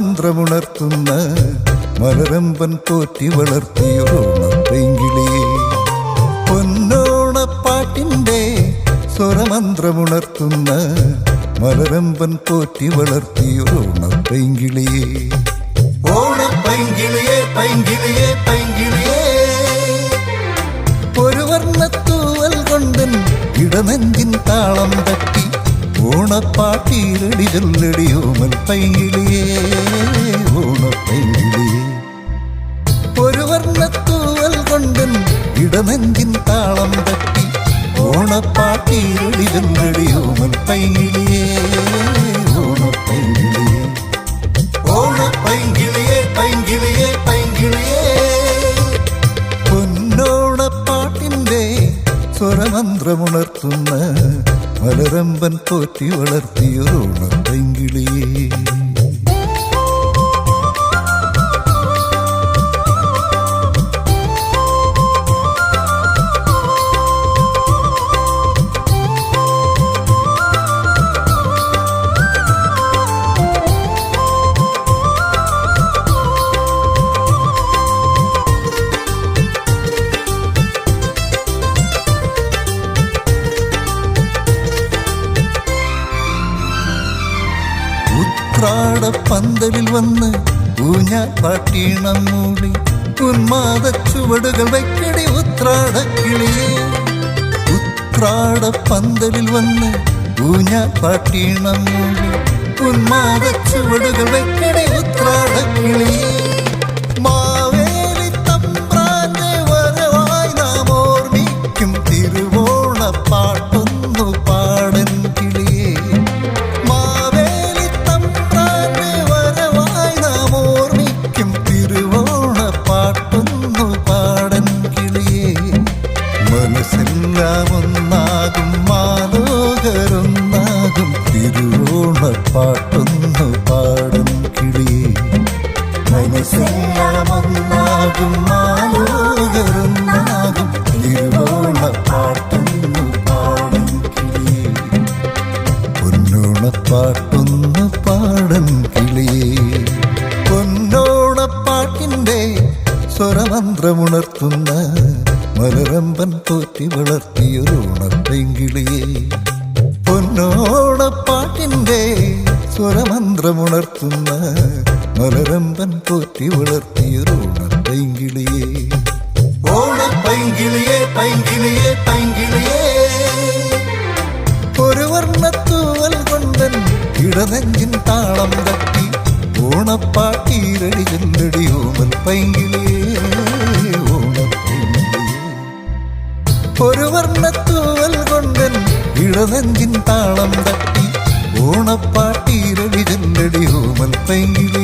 മന്ത്രമുണർത്തുന്ന മലരമ്പൻ പോറ്റി വളർത്തിയോണം പെങ്കിളിയെ പൊന്നോണപ്പാട്ടിന്റെ സ്വരമന്ത്രമുണർത്തുന്ന മലരമ്പൻ പോറ്റി വളർത്തിയോണം പെങ്കിളിയെ ഓണപ്പൈങ്കിളിയെ പൈങ്കിളിയെ പൈങ്കിളിയെ. ഒരു വർണത്തൂവൽ കൊണ്ടൻ ഇടനെഞ്ചിൻ താളം തട്ടി ഓണപ്പാട്ടിയിലടി ചൊല്ലടി ഓമൽ പൈങ്കിളിയേ ഓണപ്പൈങ്കിളിയേ ഒരു വർണത്തൂവൽ കൊണ്ടൻ ഇടനെഞ്ചിൻ താളം തട്ടി ഓണപ്പാട്ടിയിലടി ചൊല്ലടി ഓമൽ പൈങ്കിളിയേ ഓണപ്പൈങ്കിളിയേ ഓണപ്പൈങ്കിളിയേ പൈങ്കിളിയേ പൈങ്കിളിയേ. പൊന്നോണപ്പാട്ടിന്റെ സ്വരമന്ത്രമുണർത്തുന്ന മലരമ്പൻ പോറ്റി വളർത്തിയൊരോണപ്പെങ്കിളിയേ ഉത്രാട പന്തലിൽ വന്ന് ഊഞ്ഞാൽ പാട്ടീണം മൂടി ഉന്മാദ ചുവടുകൾ വയ്ക്കടി ഉത്രാട ഉത്രാടപ്പന്തലിൽ ഉത്രാട പന്തലിൽ വന്ന് ഊഞ്ഞാൽ പാട്ടീണം മൂടി ഉന്മാദ ചുവടുകൾ വയ്ക്കടി ഉത്രാട ഒന്നാകും മാലോകരൊന്നാകും തിരുവോണ പാട്ടൊന്നു പാടും കിളി. മനസ്സെല്ലാം ഒന്നാകും മാലോകരൊന്നാകും തിരുവോണ പാടും കിളിയേ പാടും പാടൻ പൊന്നോണ പൊന്നോണപ്പാട്ടിന്റെ സ്വരമന്ത്രമുണർത്തുന്ന മലരമ്പൻ പോറ്റി വളർത്തിയൊരോണപ്പെങ്കിളിയേ പൊന്നോണപ്പാട്ടിന്റെ സ്വരമന്ത്രമുണർത്തുന്ന മലരമ്പൻ പോറ്റി വളർത്തിയൊരോണപ്പെങ്കിളിയേ ഓണപ്പൈങ്കിളിയേ പൈങ്കിളിയേ പൈങ്കിളിയേ ഒരു വർണത്തൂവൽ കൊണ്ടൻ ഇടനെഞ്ചിൻ താളം ഒരു വർണത്തൂവൽ കൊണ്ടൻ ഇടനെഞ്ചിൻ താളം തട്ടി ഓണപ്പാട്ടീരടി ചെല്ലടി ഓമൽ പൈങ്കിളിയേ